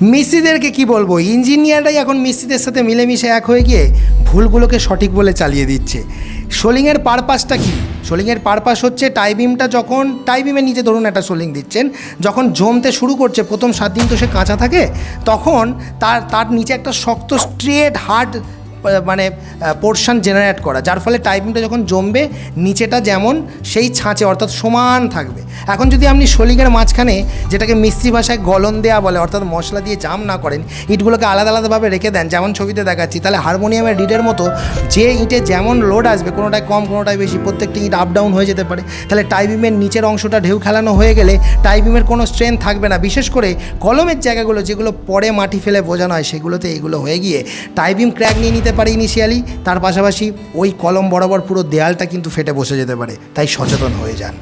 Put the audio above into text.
মিস্ত্রিদেরকে কি বলব? ইঞ্জিনিয়াররাই এখন মিস্ত্রিদের সাথে মিলেমিশে এক হয়ে গিয়ে ভুলগুলোকে সঠিক বলে চালিয়ে দিচ্ছে। সোলিংয়ের পারপাসটা কি? সোলিংয়ের পারপাস হচ্ছে টাইবিমটা যখন টাইবিমের নিচে ধরুন একটা সোলিং দিচ্ছেন, যখন জমতে শুরু করছে, প্রথম সাত দিন তো সে কাঁচা থাকে, তখন তার তার নিচে একটা শক্ত স্ট্রেট হার্ড মানে পোর্শন জেনারেট করা, যার ফলে টাইপিংটা যখন জমবে, নিচেটা যেমন সেই ছাঁচে, অর্থাৎ সমান থাকবে। এখন যদি আপনি শোলিংয়ের মাঝখানে, যেটাকে মিস্ত্রি ভাষায় গলন দেওয়া বলে, অর্থাৎ মশলা দিয়ে জাম না করেন, ইটগুলোকে আলাদা আলাদাভাবে রেখে দেন, যেমন ছবিতে দেখাচ্ছি, তাহলে হারমোনিয়ামের রিডের মতো যে ইটে যেমন লোড আসবে, কোনোটায় কম, কোনোটায় বেশি, প্রত্যেকটি ইট আপ ডাউন হয়ে যেতে পারে। তাহলে টাইবিমের নিচের অংশটা ঢেউ খেলানো হয়ে গেলে টাইবিমের কোনো স্ট্রেংথ থাকবে না। বিশেষ করে কলমের জায়গাগুলো, যেগুলো পরে মাটি ফেলে বোঝানো হয়, সেগুলোতে এগুলো হয়ে গিয়ে টাইবিম ক্র্যাক নিয়ে নিতে পারে ইনিশিয়ালি তার পাশাপাশি ওই কলম বরাবর পুরো দেয়ালটা কিন্তু ফেটে বসে যেতে পারে, তাই সচেতন হয়ে যান।